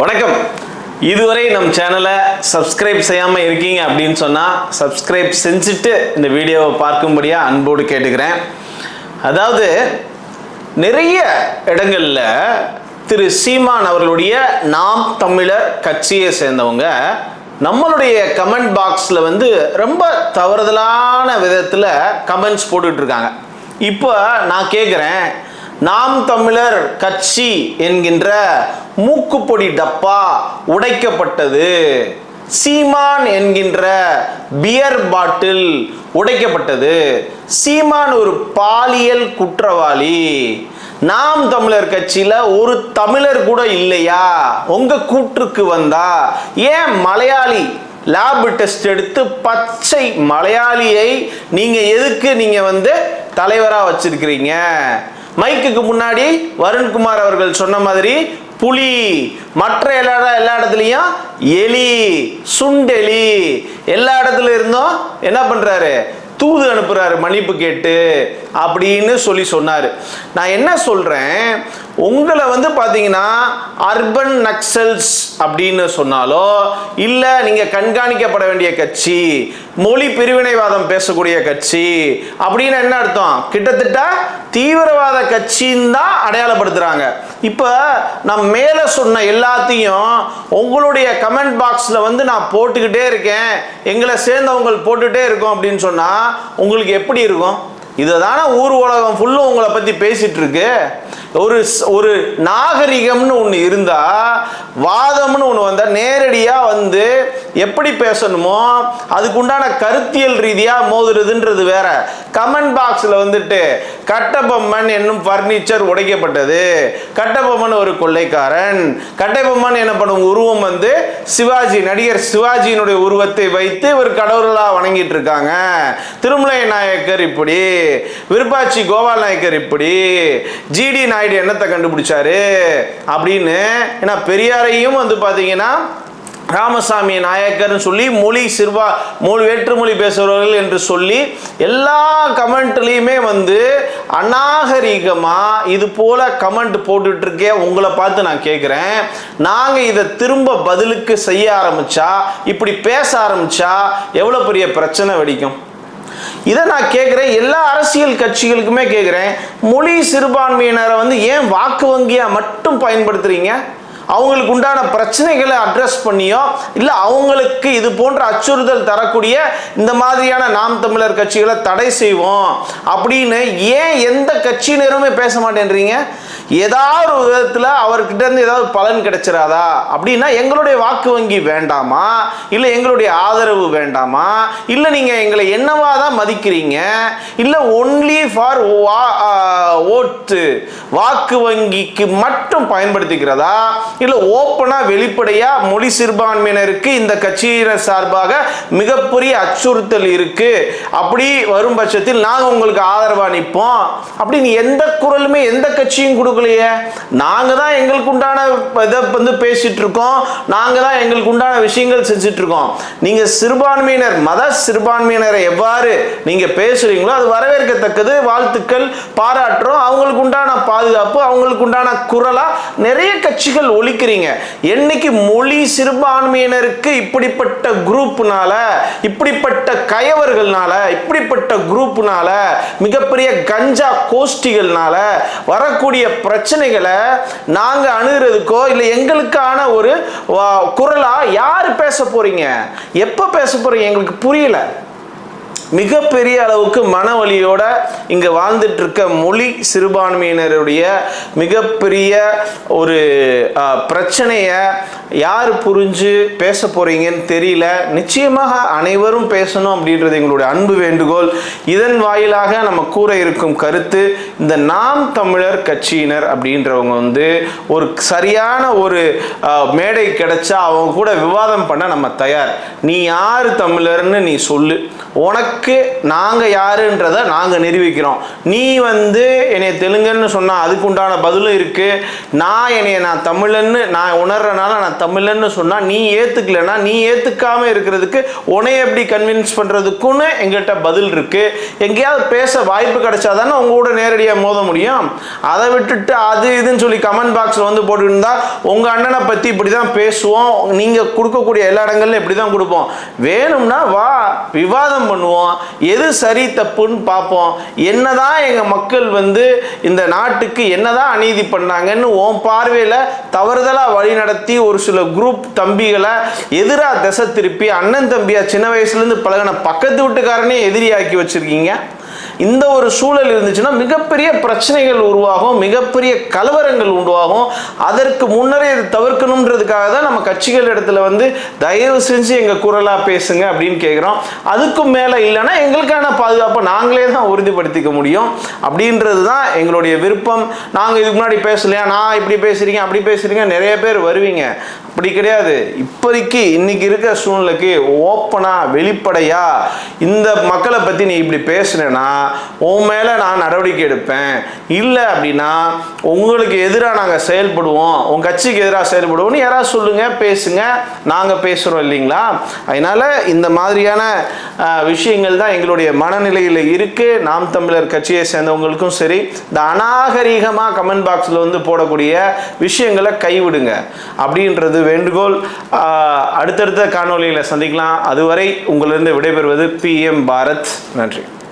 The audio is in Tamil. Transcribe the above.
வணக்கம். இதுவரை நம் சேனலை சப்ஸ்கிரைப் செய்யாமல் இருக்கீங்க அப்படின்னு சொன்னால் சப்ஸ்கிரைப் செஞ்சுட்டு இந்த வீடியோவை பார்க்கும்படியாக அன்போடு கேட்டுக்கிறேன். அதாவது நிறைய இடங்களில் திரு சீமான் அவர்களுடைய நாம் தமிழர் கட்சியை சேர்ந்தவங்க நம்மளுடைய கமெண்ட் பாக்ஸில் வந்து ரொம்ப தவறுதலான விதத்தில் கமெண்ட்ஸ் போட்டுட்ருக்காங்க இப்போ நான் கேட்குறேன் நாம் தமிழர் கட்சி என்கின்ற மூக்குப்பொடி டப்பா உடைக்கப்பட்டது. சீமான் என்கின்ற பியர் பாட்டில் உடைக்கப்பட்டது. சீமான் ஒரு பாலியல் குற்றவாளி. நாம் தமிழர் கட்சியில ஒரு தமிழர் கூட இல்லையா? உங்க கூற்றுக்கு வந்தா. ஏன் மலையாளி லேப் டெஸ்ட் எடுத்து பச்சை மலையாளியை நீங்க எதுக்கு நீங்க வந்து தலைவரா வச்சிருக்கிறீங்க? மைக்குக்கு முன்னாடி வருண்குமார் அவர்கள் சொன்ன மாதிரி புலி. மற்ற எல்லா எல்லா இடத்துலையும் எலி சுண்டெலி. எல்லா இடத்துல இருந்தும் என்ன பண்ணுறாரு தூது அனுப்புகிறாரு மன்னிப்பு கேட்டு அப்படின்னு சொல்லி சொன்னார். நான் என்ன சொல்கிறேன் உங்களை வந்து பார்த்தீங்கன்னா அர்பன் நக்சல்ஸ் அப்படின்னு சொன்னாலோ இல்லை நீங்கள் கண்காணிக்கப்பட வேண்டிய கட்சி மொழி பிரிவினைவாதம் பேசக்கூடிய கட்சி அப்படின்னு என்ன அர்த்தம்? கிட்டத்தட்ட தீவிரவாத கட்சின்னு தான் அடையாளப்படுத்துகிறாங்க இப்போ நான் மேலே சொன்ன எல்லாத்தையும் உங்களுடைய கமெண்ட் பாக்ஸில் வந்து நான் போட்டுக்கிட்டே இருக்கேன். எங்களை சேர்ந்தவங்க போட்டுகிட்டே இருக்கோம் அப்படின்னு சொன்னால் உங்களுக்கு எப்படி இருக்கும்? இதை தானே ஊர் உலகம் ஃபுல்லும் உங்களை பற்றி பேசிகிட்டு இருக்கு. ஒரு ஒரு நாகரிகம்னு ஒன்று இருந்தால் வாதம்னு ஒன்று வந்தால் நேரடியாக வந்து எப்படி பேசணுமோ அதுக்குண்டான கருத்தியல் ரீதியாக மோதுறதுன்றது வேற. கமெண்ட் பாக்ஸில் வந்துட்டு கட்டபொம்மன் என்னும் ஃபர்னிச்சர் உடைக்கப்பட்டது. கட்டபொம்மன் ஒரு கொள்ளைக்காரன். கட்டபொம்மன் எனப்படும் உருவம் வந்து சிவாஜி நடிகர் சிவாஜியினுடைய உருவத்தை வைத்து இவர் கடவுளாக வணங்கிட்டு இருக்காங்க திருமலை நாயக்கர் இப்படி விருப்பாச்சி கோபால் நாயக்கர் இப்படி ஜிடி நாயுடு என்னத்தை கண்டுபிடிச்சாரு? அப்படின்னு ஏன்னா பெரியாரையும் வந்து பார்த்தீங்கன்னா ராமசாமி நாயக்கர்னு சொல்லி மொழி சிறுவா மொழி வேற்றுமொழி பேசுகிறவர்கள் என்று சொல்லி எல்லா கமெண்ட்லேயுமே வந்து அநாகரிகமாக இது போல கமெண்ட் போட்டுட்ருக்கே உங்களை பார்த்து நான் கேட்குறேன் நாங்கள் இதை திரும்ப பதிலுக்கு செய்ய ஆரம்பித்தா இப்படி பேச ஆரம்பிச்சா எவ்வளோ பெரிய பிரச்சனை வெடிக்கும்? இதை நான் கேட்குறேன் எல்லா அரசியல் கட்சிகளுக்குமே கேட்குறேன் மொழி சிறுபான்மையினரை வந்து ஏன் வாக்கு வங்கியாக மட்டும் பயன்படுத்துகிறீங்க அவங்களுக்கு உண்டான பிரச்சனைகளை அட்ரஸ் பண்ணியோ இல்லை அவங்களுக்கு இது போன்ற அச்சுறுத்தல் தரக்கூடிய இந்த மாதிரியான நாம் தமிழர் கட்சிகளை தடை செய்வோம் அப்படின்னு ஏன் எந்த கட்சியினருமே பேச மாட்டேன்றீங்க? ஏதாவது ஒரு விதத்தில் அவர்கிட்ட இருந்து ஏதாவது பலன் கிடைச்சிடாதா அப்படின்னா எங்களுடைய வாக்கு வங்கி வேண்டாமா? இல்லை எங்களுடைய ஆதரவு வேண்டாமா? இல்லை நீங்கள் எங்களை என்னவா தான் மதிக்கிறீங்க? இல்லை ஒன்லி ஃபார் வா ஓட்டு வாக்கு வங்கிக்கு மட்டும் பயன்படுத்திக்கிறதா? இல்லை ஓப்பனாக வெளிப்படையாக மொழி சிறுபான்மையினருக்கு இந்த கட்சியினர் சார்பாக மிகப்பெரிய அச்சுறுத்தல் இருக்கு. அப்படி வரும் பட்சத்தில் நாங்கள் உங்களுக்கு ஆதரவாக நிற்போம். அப்படின்னு எந்த குரலுமே எந்த கட்சியும் கொடுக்கலையே. நாங்கள் தான் எங்களுக்கு உண்டான இதை வந்து பேசிட்டு இருக்கோம். நாங்கள் தான் எங்களுக்கு உண்டான விஷயங்கள் செஞ்சுட்டு இருக்கோம். நீங்கள் சிறுபான்மையினர் மத சிறுபான்மையினரை எவ்வாறு நீங்கள் பேசுறீங்களோ அது வரவேற்கத்தக்கது. வாழ்த்துக்கள் பாராட்டுறோம். அவங்களுக்கு உண்டான பாதுகாப்பு அவங்களுக்கு உண்டான குரலாக நிறைய கட்சிகள் ஒழிக்கிறீங்க என்னைக்கு மொழி சிறுபான்மையினருக்கு இப்படிப்பட்ட குரூப்னால இப்படிப்பட்ட கயவர்கள்னால இப்படிப்பட்ட குரூப்னால மிகப்பெரிய கஞ்சா கோஷ்டிகள்னால வரக்கூடிய பிரச்சனைகளை நாங்கள் அணுகிறதுக்கோ இல்லை எங்களுக்கான ஒரு குரலாக யார் பேச போகிறீங்க எப்போ பேச போகிறீங்க எங்களுக்கு புரியல. மிகப்பெரிய அளவுக்கு மன வலியோட இங்கே வாழ்ந்துட்டு இருக்க மொழி சிறுபான்மையினருடைய மிகப்பெரிய ஒரு பிரச்சனையை யார் புரிஞ்சு பேச போறீங்கன்னு தெரியல. நிச்சயமாக அனைவரும் பேசணும் அப்படின்றது எங்களுடைய அன்பு வேண்டுகோள். இதன் வாயிலாக நம்ம கூற இருக்கும் கருத்து இந்த நாம் தமிழர் கட்சியினர் அப்படின்றவங்க வந்து ஒரு சரியான ஒரு மேடை கிடைச்சா அவங்க கூட விவாதம் பண்ண நம்ம தயார். நீ யார் தமிழர்னு நீ சொல்லு. உனக்கு நமக்கு நாங்கள் யாருன்றதை நாங்கள் நிரூபிக்கிறோம். நீ வந்து என்னை தெலுங்குன்னு சொன்னால் அதுக்கு உண்டான பதிலும் இருக்குது நான் என்னைய நான் தமிழன்னு நான் உணர்றனால நான் தமிழன்னு சொன்னால் நீ ஏற்றுக்கலைன்னா நீ ஏற்றுக்காமல் இருக்கிறதுக்கு உன்னை எப்படி கன்வின்ஸ் பண்ணுறதுக்குன்னு எங்கள்கிட்ட பதில் இருக்குது எங்கேயாவது பேச வாய்ப்பு கிடைச்சா தானே உங்க கூட நேரடியாக மோத முடியும். அதை விட்டுட்டு அது இதுன்னு சொல்லி கமெண்ட் பாக்ஸில் வந்து போட்டுருந்தா உங்கள் அண்ணனை பற்றி இப்படி தான் பேசுவோம். நீங்கள் கொடுக்கக்கூடிய எல்லா இடங்கள்லையும் இப்படி தான் கொடுப்போம். வேணும்னா வா விவாதம் பண்ணுவோம். எது சரி தப்புன்னு பார்ப்போம். என்னதான் எங்கள் மக்கள் வந்து இந்த நாட்டுக்கு என்னதான் அநீதி பண்ணாங்கன்னு உன் பார்வையில் தவறுதலாக வழி நடத்தி ஒரு சில குரூப் தம்பிகளை எதிராக திசை திருப்பி அண்ணன் தம்பியா சின்ன வயசுலேருந்து பழகின பக்கத்து வீட்டுக்காரனே எதிரியாக்கி வச்சுருக்கீங்க? இந்த ஒரு சூழல் இருந்துச்சுன்னா மிகப்பெரிய பிரச்சனைகள் உருவாகும் மிகப்பெரிய கலவரங்கள் உருவாகும். அதற்கு முன்னரே இது தவிர்க்கணுன்றதுக்காக தான் நம்ம கட்சிகள் இடத்துல வந்து தயவு செஞ்சு எங்கள் குரலாக பேசுங்க அப்படின்னு கேட்குறோம் அதுக்கும் மேலே இல்லைன்னா எங்களுக்கான பாதுகாப்பை நாங்களே தான் உறுதிப்படுத்திக்க முடியும். அப்படின்றது தான் எங்களுடைய விருப்பம். நாங்கள் இதுக்கு முன்னாடி பேசலையா? நான் இப்படி பேசுகிறீங்க அப்படி பேசுகிறீங்க நிறைய பேர் வருவீங்க. அப்படி கிடையாது. இப்போதைக்கு இன்னைக்கு இருக்கிற சூழ்நிலைக்கு ஓப்பனாக வெளிப்படையாக இந்த மக்களை பற்றி நீ இப்படி பேசுனேன்னா உன் மேலே நான் நடவடிக்கை எடுப்பேன். இல்லை அப்படின்னா உங்களுக்கு எதிராக நாங்கள் செயல்படுவோம். உன் கட்சிக்கு எதிராக செயல்படுவோம்னு யாராவது சொல்லுங்கள் பேசுங்க. நாங்கள் பேசுகிறோம் இல்லைங்களா? அதனால் இந்த மாதிரியான விஷயங்கள் தான் எங்களுடைய மனநிலையில் இருக்குது நாம் தமிழர் கட்சியை சேர்ந்தவங்களுக்கும் சரி இந்த அநாகரீகமாக கமெண்ட் பாக்ஸில் வந்து போடக்கூடிய விஷயங்களை கைவிடுங்க. அப்படின்றது வேண்டுகோள். அடுத்தடுத்த காணொளியில் சந்திக்கலாம். அதுவரை உங்களிருந்து விடைபெறுவது பிஎம் பாரத். நன்றி.